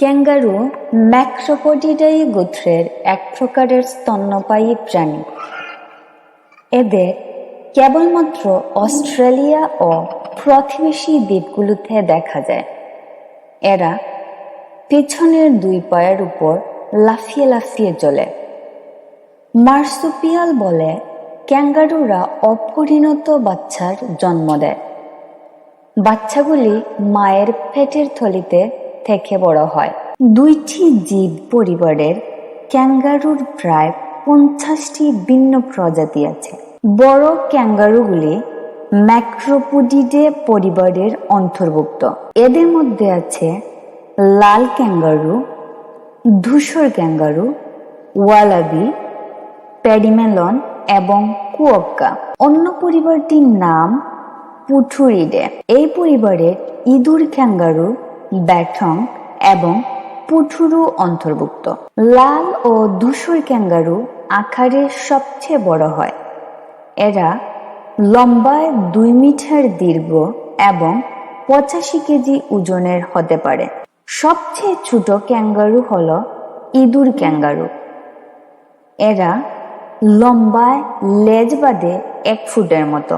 Kangaroo ম্যাক্রোপডিডাই গোত্রের এক প্রকারের স্তন্যপায়ী প্রাণী। এদের কেবলমাত্র অস্ট্রেলিয়া ও প্রতিবেশী দ্বীপগুলোতে দেখা যায়। এরা পেছনের দুই পায়ের উপর লাফিয়ে লাফিয়ে চলে। মার্সুপিয়াল বলে ক্যাঙ্গারুরা অপরিণত বাচ্চার জন্ম দেয়। বাচ্চাগুলি মায়ের পেটের থলিতে থেকে বড় হয়। দুইটি জীব পরিবারের ক্যাঙ্গারুর প্রায় পঞ্চাশটি ভিন্ন প্রজাতি আছে। বড় ক্যাঙ্গারুগুলি ম্যাক্রোপুডিডে পরিবারের অন্তর্ভুক্ত। এদের মধ্যে আছে লাল ক্যাঙ্গারু, ধূসর ক্যাঙ্গারু, ওয়ালাবি, প্যাডিমেলন এবং কুয়ক্কা। অন্য পরিবারটির নাম পুঠুরিডে। এই পরিবারের ইঁদুর ক্যাঙ্গারু ব্যাটং এবং পুঠুরু অন্তর্ভুক্ত। লাল ও ধূসর ক্যাঙ্গারু আকারে সবচেয়ে বড় হয়। এরা লম্বায় দুই মিটার দীর্ঘ এবং পঁচাশি কেজি ওজনের হতে পারে। সবচেয়ে ছোট ক্যাঙ্গারু হল ইঁদুর ক্যাঙ্গারু। এরা লম্বায় লেজ বাঁধে এক ফুটের মতো।